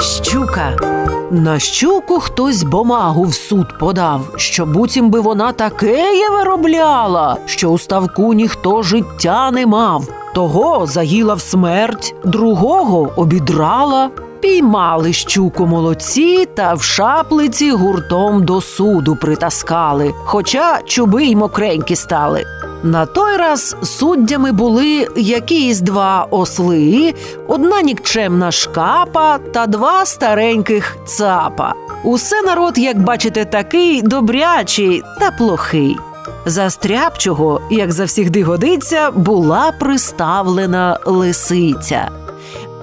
Щука. На щуку хтось бумагу в суд подав, що буцім би вона такеє виробляла, що у ставку ніхто життя не мав. Того заїла в смерть, другого обідрала. Піймали щуку молодці та в шаплиці гуртом до суду притаскали, хоча чуби й мокренькі стали. На той раз суддями були якісь два осли, одна нікчемна шкапа та два стареньких цапа. Усе народ, як бачите, такий добрячий та плохий. За стряпчого, як завсігди годиться, була приставлена лисиця.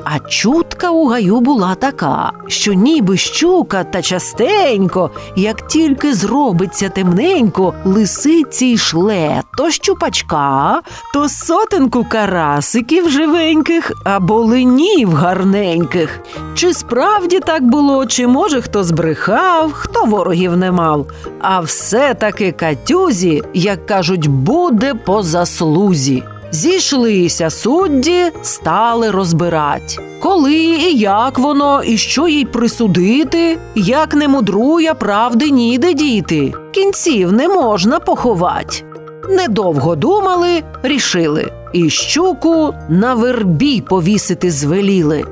А чутка у гаю була така, що ніби щука та частенько, як тільки зробиться темненько, лисиці й шле то щупачка, то сотенку карасиків живеньких або ленів гарненьких. Чи справді так було, чи може хто збрехав, хто ворогів не мав. А все-таки катюзі, як кажуть, буде по заслузі. Зійшлися судді, стали розбирать. Коли і як воно, і що їй присудити, як не мудруя, правди ніде діти. Кінців не можна поховать. Недовго думали, рішили, і щуку на вербі повісити звеліли.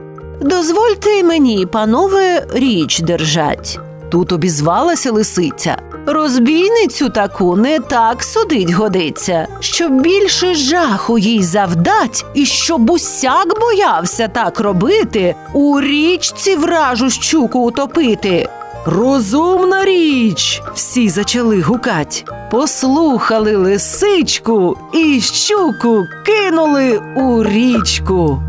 Дозвольте мені, панове, річ держать. Тут обізвалася лисиця. Розбійницю таку не так судить годиться, щоб більше жаху їй завдать, і щоб усяк боявся так робити, у річці вражу щуку утопити. Розумна річ. Всі зачали гукать. Послухали лисичку і щуку кинули у річку.